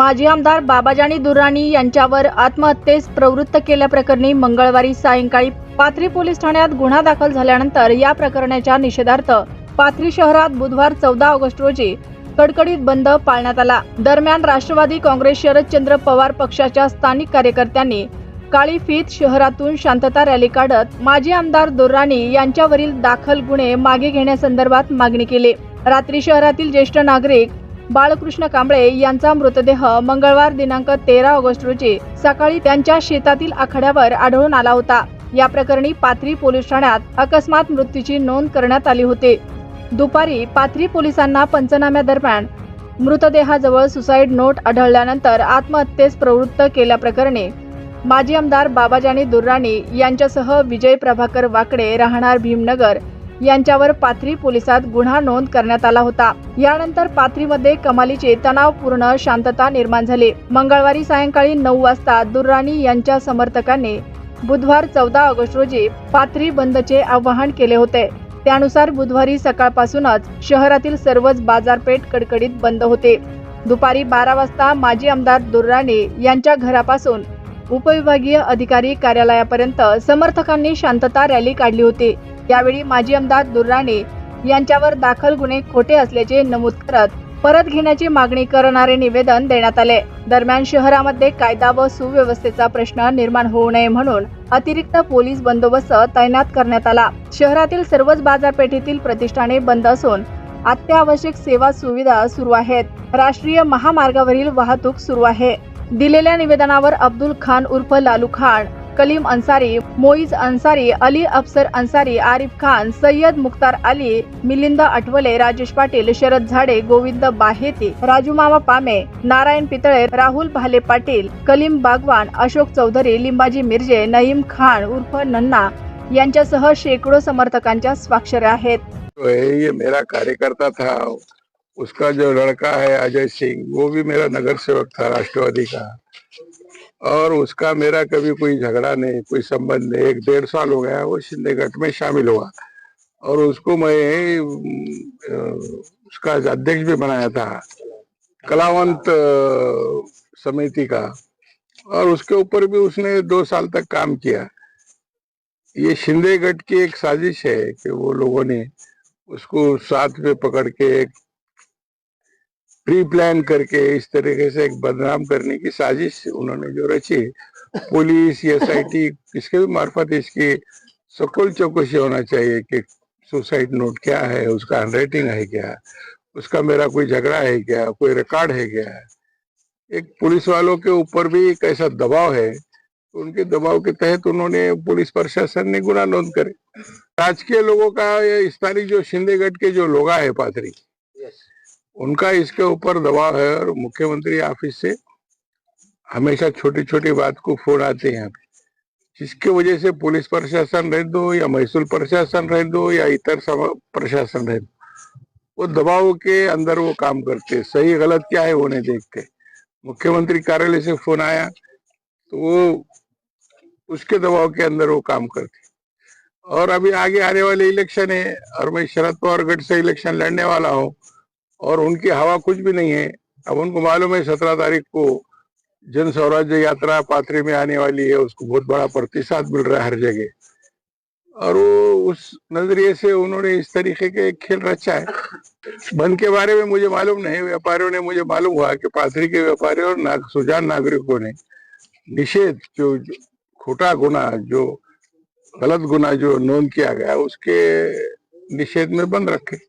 माजी आमदार बाबाजानी दुर्राणी यांच्यावर आत्महत्येस प्रवृत्त केल्याप्रकरणी मंगळवारी सायंकाळी पाथरी पोलीस ठाण्यात गुन्हा दाखल झाल्यानंतर या प्रकरणाच्या निषेधार्थ पाथरी शहरात बुधवार चौदा ऑगस्ट रोजी कडकडीत बंद पाळण्यात आला. दरम्यान राष्ट्रवादी काँग्रेस शरदचंद्र पवार पक्षाच्या स्थानिक कार्यकर्त्यांनी काळी फीत शहरातून शांतता रॅली काढत माजी आमदार दुर्राणी यांच्यावरील दाखल गुन्हे मागे घेण्यासंदर्भात मागणी केली. रात्री शहरातील ज्येष्ठ नागरिक बाळकृष्ण कांबळे यांचा मृतदेह मंगळवार दिनांक तेरा ऑगस्ट रोजी सकाळी त्यांच्या शेतातील आखाड्यावर आढळून आला होता. या प्रकरणी पाथरी पोलीस ठाण्यात अकस्मात मृत्यूची नोंद करण्यात आली होती. दुपारी पाथरी पोलिसांना पंचनाम्यादरम्यान मृतदेहाजवळ सुसाईड नोट आढळल्यानंतर आत्महत्येस प्रवृत्त केल्याप्रकरणी माजी आमदार बाबाजानी दुर्राणी यांच्यासह विजय प्रभाकर वाकडे राहणार भीमनगर यांच्यावर पाथरी पोलिसात गुन्हा नोंद करण्यात आला होता. यानंतर पाथरीमध्ये कमालीचे तणावपूर्ण शांतता निर्माण झाली. मंगळवारी सायंकाळी नऊ वाजता दुर्राणी यांच्या समर्थकांनी बुधवार चौदा ऑगस्ट रोजी पाथरी बंदचे आवाहन केले होते. त्यानुसार बुधवारी सकाळपासूनच शहरातील सर्वच बाजारपेठ कडकडीत बंद होते. दुपारी बारा वाजता माजी आमदार दुर्राणे यांच्या घरापासून उपविभागीय अधिकारी कार्यालयापर्यंत समर्थकांनी शांतता रॅली काढली होती. यावेळी माजी आमदार दुर्राणे यांच्यावर दाखल गुन्हे खोटे असल्याचे नमूद करत परत घेण्याची मागणी करणारे निवेदन देण्यात आले. दरम्यान शहरामध्ये कायदा व सुव्यवस्थेचा प्रश्न निर्माण होऊ नये म्हणून अतिरिक्त पोलीस बंदोबस्त तैनात करण्यात आला. शहरातील सर्वच बाजारपेठेतील प्रतिष्ठाने बंद असून अत्यावश्यक सेवा सुविधा सुरू आहेत. राष्ट्रीय महामार्गावरील वाहतूक सुरू आहे. दिलेल्या निवेदनावर अब्दुल खान उर्फ लालू खान कलीम अन्सारी मोईज अन्सारी अली अफसर अन्सारी आरिफ खान सय्यद मुख्तार अली मिलिंद आठवले राजेश पाटील शरद झाडे गोविंद बाहेती राजूमामा पामे नारायण पितळे राहुल भाले पाटील कलीम बागवान अशोक चौधरी लिंबाजी मिर्जे नईम खान उर्फ नन्ना यांच्यासह शेकडो समर्थकांच्या स्वाक्षऱ्या आहेत. ये मेरा कार्यकर्ता था उसका जो लड़का है अजय सिंह वो भी मेरा नगर सेवक था राष्ट्रवादी का। और उसका मेरा कभी कोई झगड़ा नहीं, कोई संबंध नहीं। एक डेढ़ साल हो गया वो शिंदे गट में शामिल हुआ। और उसको मैं उसका अध्यक्ष भी बनाया था, कलावंत समिति का। और उसके ऊपर भी उसने दो साल तक काम किया। ये शिंदे गट की एक साजिश है कि वो लोगों ने उसको साथ में पकड़ के एक प्री प्लान करके इस तरीके से एक बदनाम करने की साजिश उन्होंने जो रची पुलिस एस आई टी इसके भी मार्फत इसकी सकुल चौकसी होना चाहिए कि सुसाइड नोट क्या है, उसका हैंडराइटिंग है क्या, उसका मेरा कोई झगड़ा है क्या, कोई रिकॉर्ड है क्या? एक पुलिस वालों के ऊपर भी एक ऐसा दबाव है, उनके दबाव के तहत उन्होंने पुलिस प्रशासन ने गुना नोंद करे। राजकीय लोगों का स्थानीय जो शिंदेगढ़ के जो लोग है पात्री उनका इसके ऊपर दबाव है और मुख्यमंत्री ऑफ़िस से हमेशा छोटी छोटी बात को फ़ोन आते हैं। जिसकी वजह से पुलिस प्रशासन रह दो या महसूल प्रशासन रह दो या इतर प्रशासन रह दो, वो दबाव के अंदर वो काम करते सही गलत क्या है वो नहीं देखते। मुख्यमंत्री कार्यालय से फ़ोन आया तो वो उसके दबाव के अंदर वो काम करते। और अभी आगे आने वाले इलेक्शन है और मैं शरद पवार गढ़ से इलेक्शन लड़ने वाला हूँ। और उनकी हवा कुछ भी नहीं है। अब उनको मालूम है सत्रह तारीख को जन स्वराज्य यात्रा पाथरी में आने वाली है। उसको बहुत बड़ा प्रतिसाद मिल रहा है हर जगह। और वो उस नज़रिए से उन्होंने इस तरीके के खेल रचा है। बंद के बारे में मुझे मालूम नहीं व्यापारियों ने मुझे मालूम हुआ कि पाथरी के व्यापारियों और नाग, सुजान नागरिकों ने निषेध जो खोटा गुना जो गलत गुना जो नोन किया गया उसके निषेध में बंद रखे।